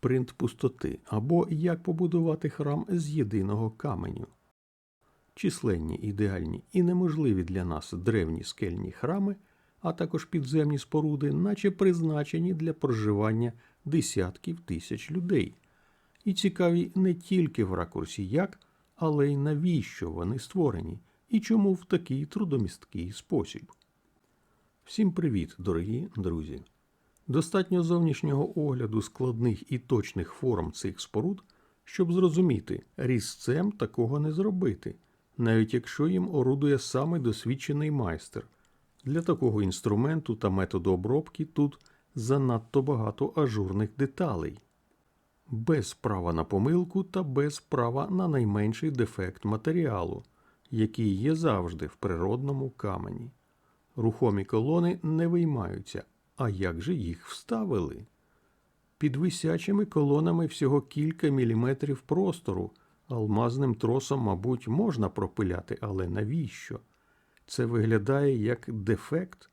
принт пустоти або як побудувати храм з єдиного каменю. Численні, ідеальні і неможливі для нас древні скельні храми, а також підземні споруди, наче призначені для проживання десятків тисяч людей. І цікаві не тільки в ракурсі як, але й навіщо вони створені, і чому в такий трудомісткий спосіб. Всім привіт, дорогі друзі! Достатньо зовнішнього огляду складних і точних форм цих споруд, щоб зрозуміти, різцем такого не зробити, навіть якщо їм орудує саме досвідчений майстер. Для такого інструменту та методу обробки тут занадто багато ажурних деталей, без права на помилку та без права на найменший дефект матеріалу, який є завжди в природному камені. Рухомі колони не виймаються, а як же їх вставили? Під висячими колонами всього кілька міліметрів простору. Алмазним тросом, мабуть, можна пропиляти, але навіщо? Це виглядає як дефект.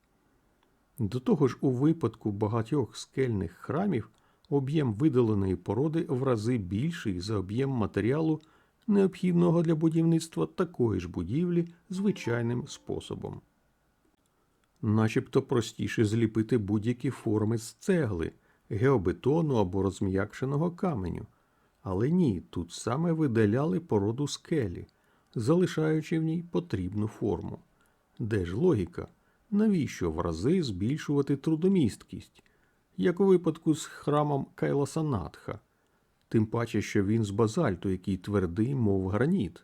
До того ж, у випадку багатьох скельних храмів об'єм видаленої породи в рази більший за об'єм матеріалу, необхідного для будівництва такої ж будівлі звичайним способом начебто простіше зліпити будь-які форми з цегли, геобетону або розм'якшеного каменю. Але ні, тут саме видаляли породу скелі, залишаючи в ній потрібну форму. Де ж логіка? Навіщо в рази збільшувати трудомісткість, як у випадку з храмом Кайласанатха, тим паче, що він з базальту, який твердий, мов граніт.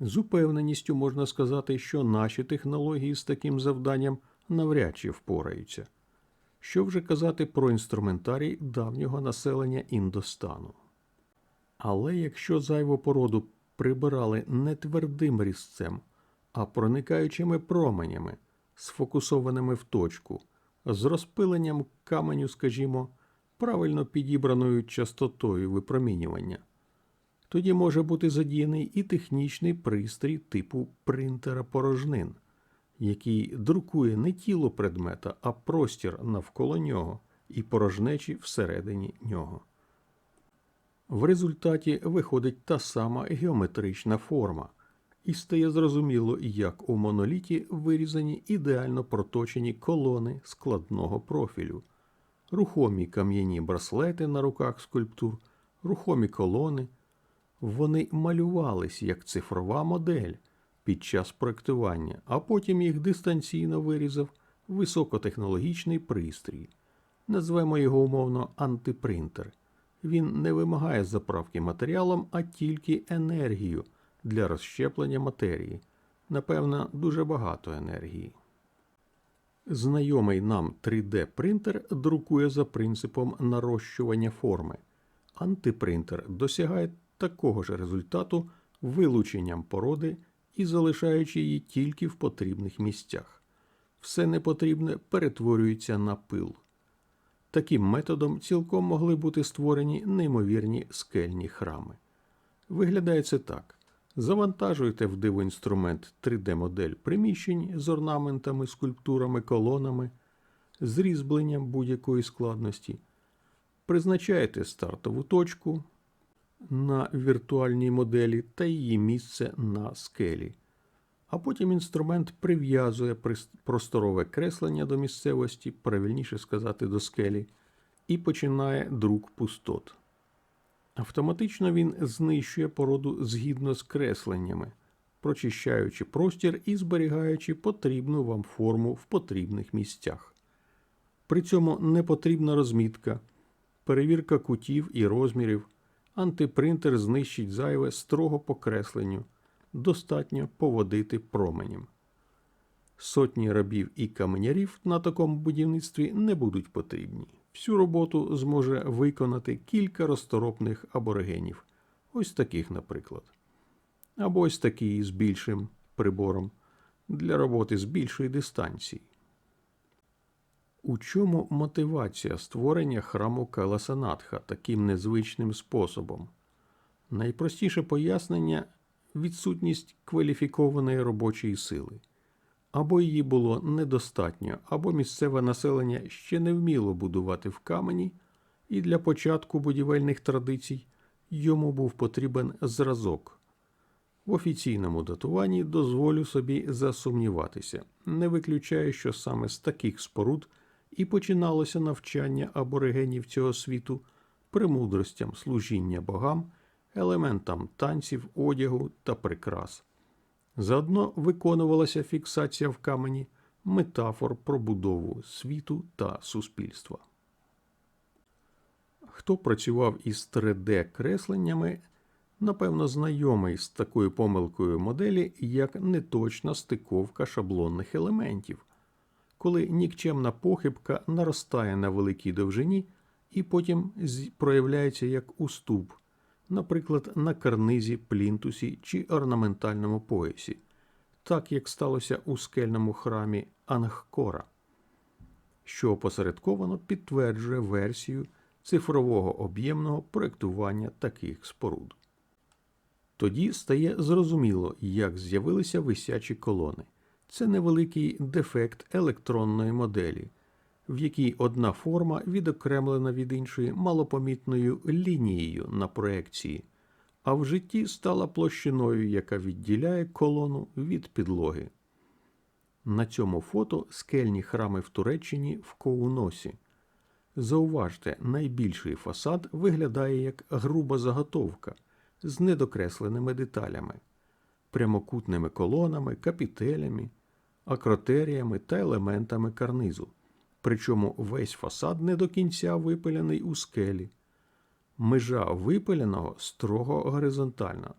З упевненістю можна сказати, що наші технології з таким завданням навряд чи впораються. Що вже казати про інструментарій давнього населення Індостану. Але якщо зайву породу прибирали не твердим різцем, а проникаючими променями, сфокусованими в точку, з розпиленням каменю, скажімо, правильно підібраною частотою випромінювання, тоді може бути задіяний і технічний пристрій типу принтера порожнин, який друкує не тіло предмета, а простір навколо нього і порожнечі всередині нього. В результаті виходить та сама геометрична форма, і стає зрозуміло, як у моноліті вирізані ідеально проточені колони складного профілю, рухомі кам'яні браслети на руках скульптур, рухомі колони. Вони малювались як цифрова модель під час проектування, а потім їх дистанційно вирізав високотехнологічний пристрій. Назвемо його умовно антипринтер. Він не вимагає заправки матеріалом, а тільки енергію для розщеплення матерії. Напевно, дуже багато енергії. Знайомий нам 3D-принтер друкує за принципом нарощування форми. Антипринтер досягає такого ж результату вилученням породи і залишаючи її тільки в потрібних місцях. Все непотрібне перетворюється на пил. Таким методом цілком могли бути створені неймовірні скельні храми. Виглядає це так. Завантажуєте в дивоінструмент 3D-модель приміщень з орнаментами, скульптурами, колонами, з різьбленням будь-якої складності, призначаєте стартову точку, на віртуальній моделі та її місце на скелі. А потім інструмент прив'язує просторове креслення до місцевості, правильніше сказати, до скелі, і починає друк пустот. Автоматично він знищує породу згідно з кресленнями, прочищаючи простір і зберігаючи потрібну вам форму в потрібних місцях. При цьому не потрібна розмітка, перевірка кутів і розмірів. Антипринтер знищить зайве строго покресленню, достатньо поводити променем. Сотні рабів і каменярів на такому будівництві не будуть потрібні. Всю роботу зможе виконати кілька розторопних аборигенів, ось таких, наприклад. Або ось такий з більшим прибором для роботи з більшої дистанції. У чому мотивація створення храму Каласанатха таким незвичним способом? Найпростіше пояснення відсутність кваліфікованої робочої сили. Або її було недостатньо, або місцеве населення ще не вміло будувати в камені, і для початку будівельних традицій йому був потрібен зразок. В офіційному датуванні дозволю собі засумніватися, не виключаю, що саме з таких споруд і починалося навчання аборигенів цього світу премудростям служіння богам, елементам танців, одягу та прикрас. Заодно виконувалася фіксація в камені метафор про будову світу та суспільства. Хто працював із 3D-кресленнями, напевно, знайомий з такою помилкою моделі, як неточна стиковка шаблонних елементів, коли нікчемна похибка наростає на великій довжині і потім проявляється як уступ, наприклад, на карнизі, плінтусі чи орнаментальному поясі, так як сталося у скельному храмі Ангкора, що опосередковано підтверджує версію цифрового об'ємного проєктування таких споруд. Тоді стає зрозуміло, як з'явилися висячі колони. Це невеликий дефект електронної моделі, в якій одна форма відокремлена від іншої малопомітною лінією на проекції, а в житті стала площиною, яка відділяє колону від підлоги. На цьому фото скельні храми в Туреччині в Коуносі. Зауважте, найбільший фасад виглядає як груба заготовка з недокресленими деталями, прямокутними колонами, капітелями, акротеріями та елементами карнизу. Причому весь фасад не до кінця випилений у скелі. Межа випиленого строго горизонтальна,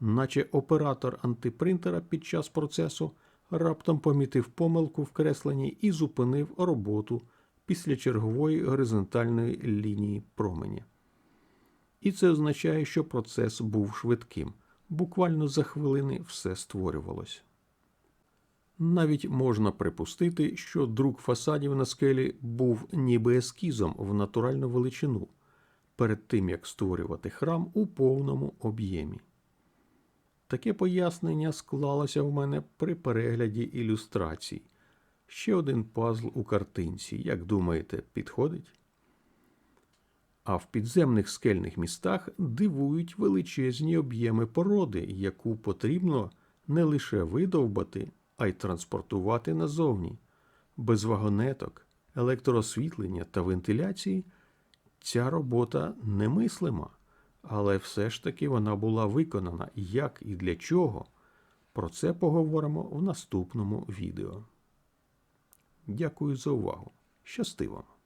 наче оператор антипринтера під час процесу раптом помітив помилку в кресленні і зупинив роботу після чергової горизонтальної лінії променя. І це означає, що процес був швидким. Буквально за хвилини все створювалося. Навіть можна припустити, що друк фасадів на скелі був ніби ескізом в натуральну величину перед тим як створювати храм у повному об'ємі. Таке пояснення склалося в мене при перегляді ілюстрацій. Ще один пазл у картинці, як думаєте, підходить? А в підземних скельних містах дивують величезні об'єми породи, яку потрібно не лише видовбати, а й транспортувати назовні. Без вагонеток, електроосвітлення та вентиляції ця робота немислима, але все ж таки вона була виконана як і для чого. Про це поговоримо в наступному відео. Дякую за увагу. Щасти вам!